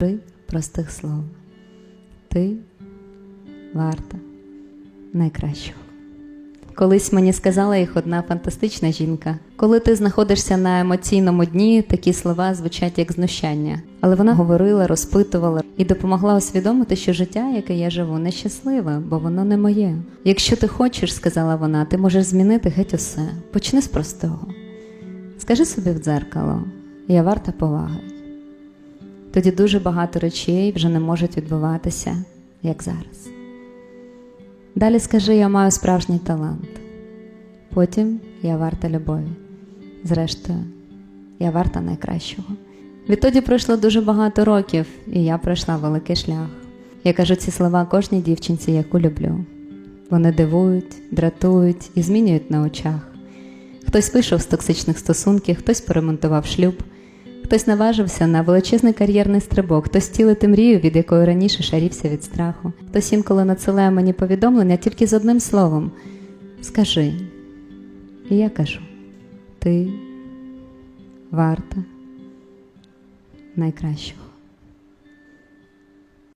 Три простих слова. Ти варта найкращого. Колись мені сказала їх одна фантастична жінка. Коли ти знаходишся на емоційному дні, такі слова звучать як знущання. Але вона говорила, розпитувала і допомогла усвідомити, що життя, яке я живу, нещасливе, бо воно не моє. Якщо ти хочеш, сказала вона, ти можеш змінити геть усе. Почни з простого. Скажи собі в дзеркало, я варта поваги. Тоді дуже багато речей вже не можуть відбуватися, як зараз. Далі скажи, я маю справжній талант. Потім я варта любові. Зрештою, я варта найкращого. Відтоді пройшло дуже багато років, і я пройшла великий шлях. Я кажу ці слова кожній дівчинці, яку люблю. Вони дивують, дратують і змінюють на очах. Хтось вийшов з токсичних стосунків, хтось поремонтував шлюб, хтось наважився на величезний кар'єрний стрибок, хтось цілити мрію, від якої раніше шарівся від страху. Хтось інколи надсилає мені повідомлення тільки з одним словом: Скажи. І я кажу: ти варта найкращого.